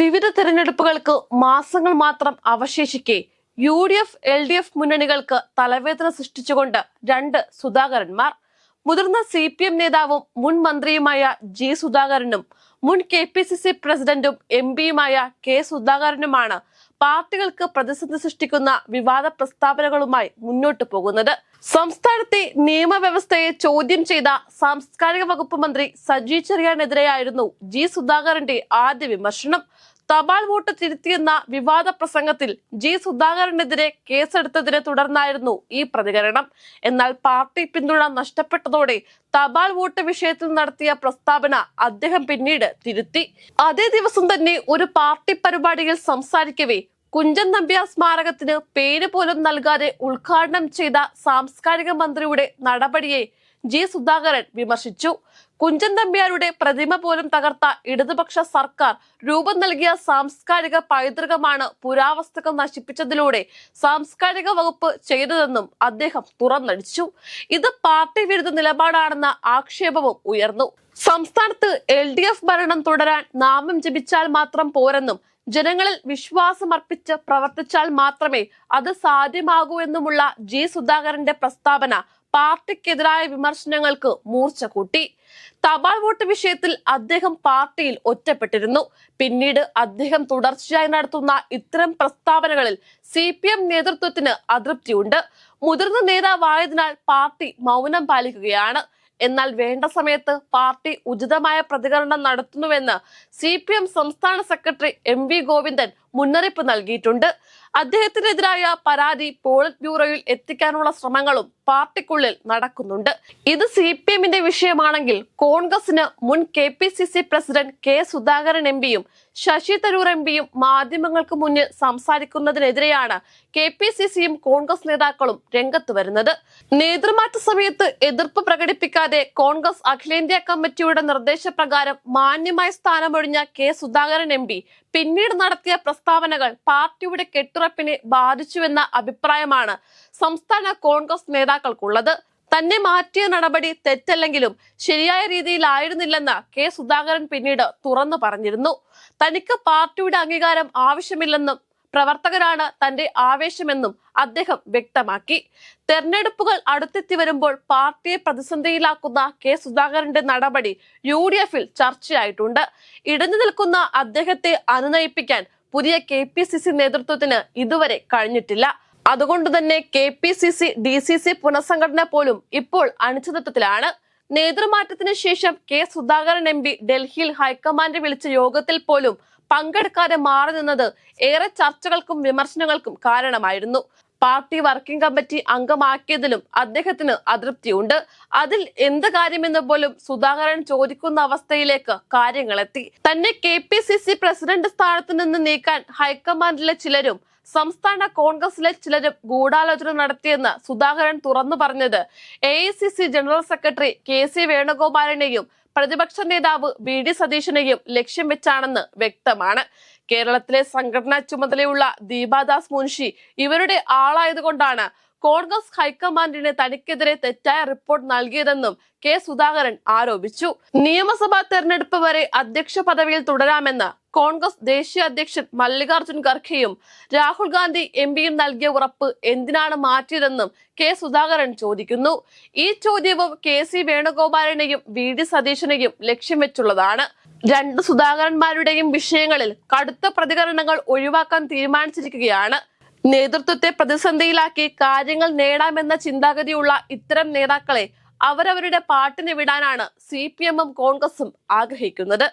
വിവിധ തെരഞ്ഞെടുപ്പുകൾക്ക് മാസങ്ങൾ മാത്രം അവശേഷിക്കെ U D F L D F മുന്നണികൾക്ക് തലവേദന സൃഷ്ടിച്ചുകൊണ്ട് രണ്ട് സുധാകരന്മാർ. മുതിർന്ന സി പി എം നേതാവും മുൻ മന്ത്രിയുമായ ജി സുധാകരനും മുൻ കെ പി സി സി പ്രസിഡന്റും എം പിയുമായ കെ സുധാകരനുമാണ് പാർട്ടികൾക്ക് പ്രതിസന്ധി സൃഷ്ടിക്കുന്ന വിവാദ പ്രസ്താവനകളുമായി മുന്നോട്ടു പോകുന്നത്. സംസ്ഥാനത്തെ നിയമവ്യവസ്ഥയെ ചോദ്യം ചെയ്ത സാംസ്കാരിക വകുപ്പ് മന്ത്രി സജി ചെറിയാനെതിരെയായിരുന്നു ജി സുധാകരന്റെ ആദ്യ വിമർശനം. തപാൽ വോട്ട് തിരുത്തിയെന്ന വിവാദ പ്രസംഗത്തിൽ ജി സുധാകരനെതിരെ കേസെടുത്തതിനെ തുടർന്നായിരുന്നു ഈ പ്രതികരണം. എന്നാൽ പാർട്ടി പിന്തുണ നഷ്ടപ്പെട്ടതോടെ തപാൽ വോട്ട് വിഷയത്തിൽ നടത്തിയ പ്രസ്താവന അദ്ദേഹം പിന്നീട് തിരുത്തി. അതേ ദിവസം തന്നെ ഒരു പാർട്ടി പരിപാടിയിൽ സംസാരിക്കവേ കുഞ്ചൻ നമ്പ്യാർ സ്മാരകത്തിന് പേര് പോലും നൽകാതെ ഉദ്ഘാടനം ചെയ്ത സാംസ്കാരിക മന്ത്രിയുടെ നടപടിയെ ജി സുധാകരൻ വിമർശിച്ചു. കുഞ്ചൻ നമ്പ്യാരുടെ പ്രതിമ പോലും തകർത്ത ഇടതുപക്ഷ സർക്കാർ രൂപം നൽകിയ സാംസ്കാരിക പൈതൃകമാണ് പുരാവസ്തുക്കൾ നശിപ്പിച്ചതിലൂടെ സാംസ്കാരിക വകുപ്പ് ചെയ്തതെന്നും അദ്ദേഹം തുറന്നടിച്ചു. ഇത് പാർട്ടി വിരുദ്ധ നിലപാടാണെന്ന ആക്ഷേപവും ഉയർന്നു. സംസ്ഥാനത്ത് എൽ ഡി എഫ് ഭരണം തുടരാൻ നാമം ജപിച്ചാൽ മാത്രം പോരെന്നും ജനങ്ങളിൽ വിശ്വാസമർപ്പിച്ച് പ്രവർത്തിച്ചാൽ മാത്രമേ അത് സാധ്യമാകൂ എന്നുമുള്ള ജി സുധാകരന്റെ പ്രസ്താവന പാർട്ടിക്കെതിരായ വിമർശനങ്ങൾക്ക് മൂർച്ച കൂട്ടി. തപാൽ വോട്ട് വിഷയത്തിൽ അദ്ദേഹം പാർട്ടിയിൽ ഒറ്റപ്പെട്ടിരുന്നു. പിന്നീട് അദ്ദേഹം തുടർച്ചയായി നടത്തുന്ന ഇത്തരം പ്രസ്താവനകളിൽ സി പി എം നേതൃത്വത്തിന് അതൃപ്തിയുണ്ട്. മുതിർന്ന നേതാവായതിനാൽ പാർട്ടി മൗനം പാലിക്കുകയാണ്. എന്നാൽ വേണ്ട സമയത്ത് പാർട്ടി ഉചിതമായ പ്രതികരണം നടത്തുന്നുവെന്ന് സി സംസ്ഥാന സെക്രട്ടറി എം ഗോവിന്ദൻ മുന്നറിയിപ്പ് നൽകിയിട്ടുണ്ട്. അദ്ദേഹത്തിനെതിരായ പരാതി പോളിറ്റ് ബ്യൂറോയിൽ എത്തിക്കാനുള്ള ശ്രമങ്ങളും പാർട്ടിക്കുള്ളിൽ നടക്കുന്നുണ്ട്. ഇത് സി പി എമ്മിന്റെ വിഷയമാണെങ്കിൽ കോൺഗ്രസിന് മുൻ K P C C president K Sudhakaran M പിയും ശശി തരൂർ എം പിയും മാധ്യമങ്ങൾക്ക് മുന്നിൽ സംസാരിക്കുന്നതിനെതിരെയാണ് കെ പി സി സിയും കോൺഗ്രസ് നേതാക്കളും രംഗത്ത് വരുന്നത്. നേതൃമാറ്റ സമയത്ത് എതിർപ്പ് പ്രകടിപ്പിക്കാതെ കോൺഗ്രസ് അഖിലേന്ത്യാ കമ്മിറ്റിയുടെ നിർദ്ദേശപ്രകാരം മാന്യമായ സ്ഥാനമൊഴിഞ്ഞ കെ സുധാകരൻ എം പി പിന്നീട് നടത്തിയ പ്രസ്താവനകൾ പാർട്ടിയുടെ കെട്ടുറപ്പിനെ ബാധിച്ചുവെന്ന അഭിപ്രായമാണ് സംസ്ഥാന കോൺഗ്രസ് നേതാക്കൾക്കുള്ളത്. തന്നെ മാറ്റിയ നടപടി തെറ്റല്ലെങ്കിലും ശരിയായ രീതിയിലായിരുന്നില്ലെന്ന് കെ സുധാകരൻ പിന്നീട് തുറന്നു പറഞ്ഞിരുന്നു. തനിക്ക് പാർട്ടിയുടെ അംഗീകാരം ആവശ്യമില്ലെന്നും പ്രവർത്തകരാണ് തന്റെ ആവേശമെന്നും അദ്ദേഹം വ്യക്തമാക്കി. തെരഞ്ഞെടുപ്പുകൾ അടുത്തെത്തി വരുമ്പോൾ പാർട്ടിയെ പ്രതിസന്ധിയിലാക്കുന്ന കെ സുധാകരന്റെ നടപടി യു ഡി എഫിൽ ചർച്ചയായിട്ടുണ്ട്. ഇടഞ്ഞു നിൽക്കുന്ന അദ്ദേഹത്തെ അനുനയിപ്പിക്കാൻ പുതിയ കെ പി സി സി നേതൃത്വത്തിന് ഇതുവരെ കഴിഞ്ഞിട്ടില്ല. അതുകൊണ്ട് തന്നെ K P C C D C C പുനഃസംഘടന പോലും ഇപ്പോൾ അനിശ്ചിതത്വത്തിലാണ്. നേതൃമാറ്റത്തിന് ശേഷം കെ സുധാകരൻ എം പി ഡൽഹിയിൽ ഹൈക്കമാൻഡ് വിളിച്ച യോഗത്തിൽ പോലും പങ്കെടുക്കാതെ മാറി നിന്നത് ഏറെ ചർച്ചകൾക്കും വിമർശനങ്ങൾക്കും കാരണമായിരുന്നു. പാർട്ടി വർക്കിംഗ് കമ്മിറ്റി അംഗമാക്കിയതിലും അദ്ദേഹത്തിന് അതൃപ്തിയുണ്ട്. അതിൽ എന്ത് കാര്യമെന്ന് പോലും സുധാകരൻ ചോദിക്കുന്ന അവസ്ഥയിലേക്ക് കാര്യങ്ങളെത്തി. തന്നെ K P C C president സ്ഥാനത്ത് നിന്ന് നീക്കാൻ ഹൈക്കമാൻഡിലെ ചിലരും സംസ്ഥാന കോൺഗ്രസിലെ ചിലരും ഗൂഢാലോചന നടത്തിയെന്ന് സുധാകരൻ തുറന്നു പറഞ്ഞത്. A general secretary K C വേണുഗോപാലിനെയും പ്രതിപക്ഷ നേതാവ് വി ഡി സതീശനെയും ലക്ഷ്യം വെച്ചാണെന്ന് വ്യക്തമാണ്. കേരളത്തിലെ സംഘടനാ ചുമതലയുള്ള ദീപാദാസ് മുൻഷി ഇവരുടെ ആളായതുകൊണ്ടാണ് കോൺഗ്രസ് ഹൈക്കമാൻഡിന് തനിക്കെതിരെ തെറ്റായ റിപ്പോർട്ട് നൽകിയതെന്നും കെ സുധാകരൻ ആരോപിച്ചു. നിയമസഭാ തെരഞ്ഞെടുപ്പ് വരെ അധ്യക്ഷ പദവിയിൽ തുടരാമെന്ന് കോൺഗ്രസ് ദേശീയ അധ്യക്ഷൻ മല്ലികാർജുൻ ഖർഖെയും രാഹുൽ ഗാന്ധി എം പിയും നൽകിയ ഉറപ്പ് എന്തിനാണ് മാറ്റിയതെന്നും കെ സുധാകരൻ ചോദിക്കുന്നു. ഈ ചോദ്യവും കെ സി വേണുഗോപാലിനെയും വി ഡി സതീശനെയും ലക്ഷ്യം വെച്ചുള്ളതാണ്. രണ്ട് സുധാകരന്മാരുടെയും വിഷയങ്ങളിൽ കടുത്ത പ്രതികരണങ്ങൾ ഒഴിവാക്കാൻ തീരുമാനിച്ചിരിക്കുകയാണ്. നേതൃത്വത്തെ പ്രതിസന്ധിയിലാക്കി കാര്യങ്ങൾ നേടാമെന്ന ചിന്താഗതിയുള്ള ഇത്തരം നേതാക്കളെ അവരവരുടെ പാട്ടിന് വിടാനാണ് സി പി എമ്മും കോൺഗ്രസും ആഗ്രഹിക്കുന്നത്.